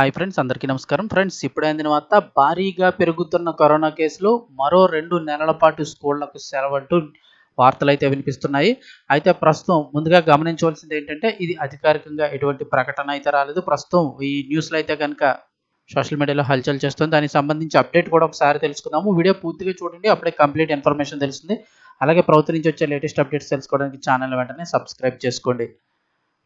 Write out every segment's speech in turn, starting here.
Hi friends అందరికీ నమస్కారం. Friends ఇప్పుడైన అందిన వార్త భారీగా పెరుగుతున్న కరోనా కేసులు మరో రెండు నెలల పాటు స్కూళ్ళకు సెలవంటూ వార్తలు అయితే వినిపిస్తున్నాయి. అయితే ప్రస్తుతం ముందుగా గమనించవలసింది ఏంటంటే ఇది అధికారికంగా ఎటువంటి ప్రకటన అయితే రాలేదు. ప్రస్తుతం ఈ న్యూస్లో అయితే కనుక సోషల్ మీడియాలో హల్చల్ చేస్తుంది. దానికి సంబంధించి అప్డేట్ కూడా ఒకసారి తెలుసుకుందాము. వీడియో పూర్తిగా చూడండి అప్పుడే కంప్లీట్ ఇన్ఫర్మేషన్ తెలుస్తుంది. అలాగే ప్రభుత్వం నుంచి వచ్చే లేటెస్ట్ అప్డేట్స్ తెలుసుకోవడానికి ఛానల్ వెంటనే సబ్స్క్రైబ్ చేసుకోండి.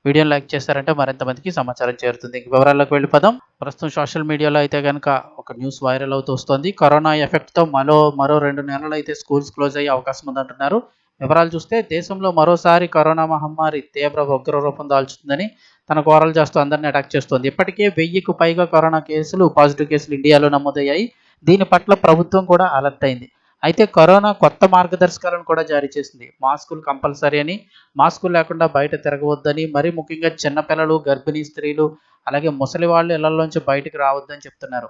వీడియోని లైక్ చేస్తారంటే మరింత మందికి సమాచారం చేరుతుంది. ఇంక వివరాల్లోకి వెళ్ళిపోదాం ప్రస్తుతం సోషల్ మీడియాలో అయితే కనుక ఒక న్యూస్ వైరల్ అవుతూ వస్తుంది. కరోనా ఎఫెక్ట్తో మరో మరో రెండు నెలలు అయితే స్కూల్స్ క్లోజ్ అయ్యే అవకాశం ఉందంటున్నారు. వివరాలు చూస్తే దేశంలో మరోసారి కరోనా మహమ్మారి తీవ్ర ఉగ్ర రూపం దాల్చుతుందని తన కోరలు చేస్తూ అందరినీ అటాక్ చేస్తోంది. ఇప్పటికే వెయ్యికి పైగా కరోనా కేసులు పాజిటివ్ కేసులు ఇండియాలో నమోదయ్యాయి. దీని పట్ల ప్రభుత్వం కూడా అలర్ట్ అయింది. అయితే కరోనా కొత్త మార్గదర్శకాలను కూడా జారీ చేసింది. మాస్కులు కంపల్సరీ అని మాస్కులు లేకుండా బయట తిరగవద్దని మరీ ముఖ్యంగా చిన్నపిల్లలు గర్భిణీ స్త్రీలు అలాగే ముసలి వాళ్ళు ఇళ్ళలోంచి బయటకు రావద్దని చెప్తున్నారు.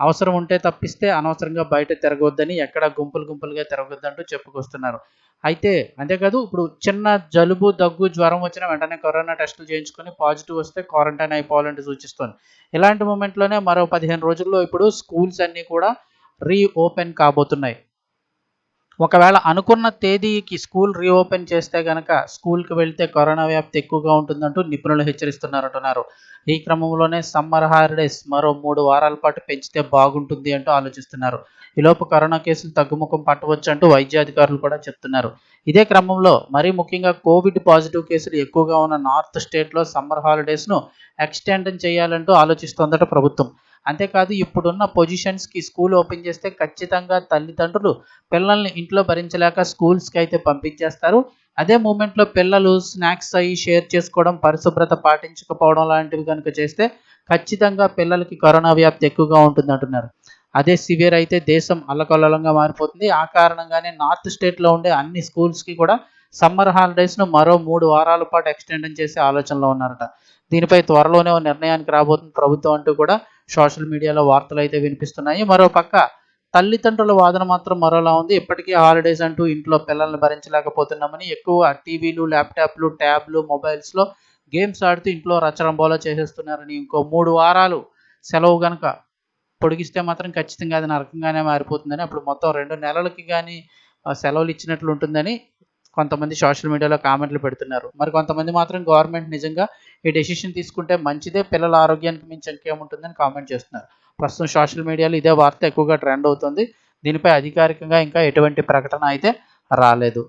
అవసరం ఉంటే తప్పిస్తే అనవసరంగా బయట తిరగవద్దని ఎక్కడ గుంపులు గుంపులుగా తిరగొద్దంటూ చెప్పుకొస్తున్నారు. అయితే అంతేకాదు ఇప్పుడు చిన్న జలుబు దగ్గు జ్వరం వచ్చిన వెంటనే కరోనా టెస్టులు చేయించుకొని పాజిటివ్ వస్తే క్వారంటైన్ అయిపోవాలంటే సూచిస్తుంది. ఇలాంటి మూమెంట్లోనే మరో పదిహేను రోజుల్లో ఇప్పుడు స్కూల్స్ అన్నీ కూడా రీ ఓపెన్ కాబోతున్నాయి. ఒకవేళ అనుకున్న తేదీకి స్కూల్ రీఓపెన్ చేస్తే కనుక స్కూల్కి వెళ్తే కరోనా వ్యాప్తి ఎక్కువగా ఉంటుందంటూ నిపుణులు హెచ్చరిస్తున్నారంటున్నారు. ఈ క్రమంలోనే సమ్మర్ హాలిడేస్ మరో మూడు వారాల పాటు పెంచితే బాగుంటుంది అంటూ ఆలోచిస్తున్నారు. ఈలోపు కరోనా కేసులు తగ్గుముఖం పట్టవచ్చు అంటూ వైద్యాధికారులు కూడా చెప్తున్నారు. ఇదే క్రమంలో మరీ ముఖ్యంగా కోవిడ్ పాజిటివ్ కేసులు ఎక్కువగా ఉన్న నార్త్ స్టేట్లో సమ్మర్ హాలిడేస్ను ఎక్స్టెండ్ చేయాలంటూ ఆలోచిస్తోందట ప్రభుత్వం. అంతేకాదు ఇప్పుడున్న పొజిషన్స్కి స్కూల్ ఓపెన్ చేస్తే ఖచ్చితంగా తల్లిదండ్రులు పిల్లల్ని ఇంట్లో భరించలేక స్కూల్స్కి అయితే పంపించేస్తారు. అదే మూమెంట్లో పిల్లలు స్నాక్స్ అయ్యి షేర్ చేసుకోవడం పరిశుభ్రత పాటించకపోవడం లాంటివి కనుక చేస్తే ఖచ్చితంగా పిల్లలకి కరోనా వ్యాప్తి ఎక్కువగా ఉంటుంది అంటున్నారు. అదే సివియర్ అయితే దేశం అల్లకల్లోలంగా మారిపోతుంది. ఆ కారణంగానే నార్త్ స్టేట్లో ఉండే అన్ని స్కూల్స్కి కూడా సమ్మర్ హాలిడేస్ను మరో మూడు వారాల పాటు ఎక్స్టెండ్ చేసే ఆలోచనలో ఉన్నారట. దీనిపై త్వరలోనే నిర్ణయానికి రాబోతుంది ప్రభుత్వం అంటూ కూడా సోషల్ మీడియాలో వార్తలు అయితే వినిపిస్తున్నాయి. మరో పక్క తల్లిదండ్రుల వాదన మాత్రం మరోలా ఉంది. ఇప్పటికీ హాలిడేస్ అంటూ ఇంట్లో పిల్లల్ని భరించలేకపోతున్నామని ఎక్కువ టీవీలు ల్యాప్టాప్లు ట్యాబ్లు మొబైల్స్లో గేమ్స్ ఆడుతూ ఇంట్లో రచరంబోలో చేసేస్తున్నారని ఇంకో మూడు వారాలు సెలవు కనుక పొడిగిస్తే మాత్రం ఖచ్చితంగా అది నరకంగానే మారిపోతుందని అప్పుడు మొత్తం రెండు నెలలకి కానీ సెలవులు ఇచ్చినట్లు ఉంటుందని కొంతమంది సోషల్ మీడియాలో కామెంట్లు పెడుతున్నారు. మరి కొంతమంది మాత్రం గవర్నమెంట్ నిజంగా ఈ డెసిషన్ తీసుకుంటే మంచిదే పిల్లల ఆరోగ్యానికి మించి ఇంకేముంటుందని కామెంట్ చేస్తున్నారు. ప్రస్తుతం సోషల్ మీడియాలో ఇదే వార్త ఎక్కువగా ట్రెండ్ అవుతుంది. దీనిపై అధికారికంగా ఇంకా ఎటువంటి ప్రకటన అయితే రాలేదు.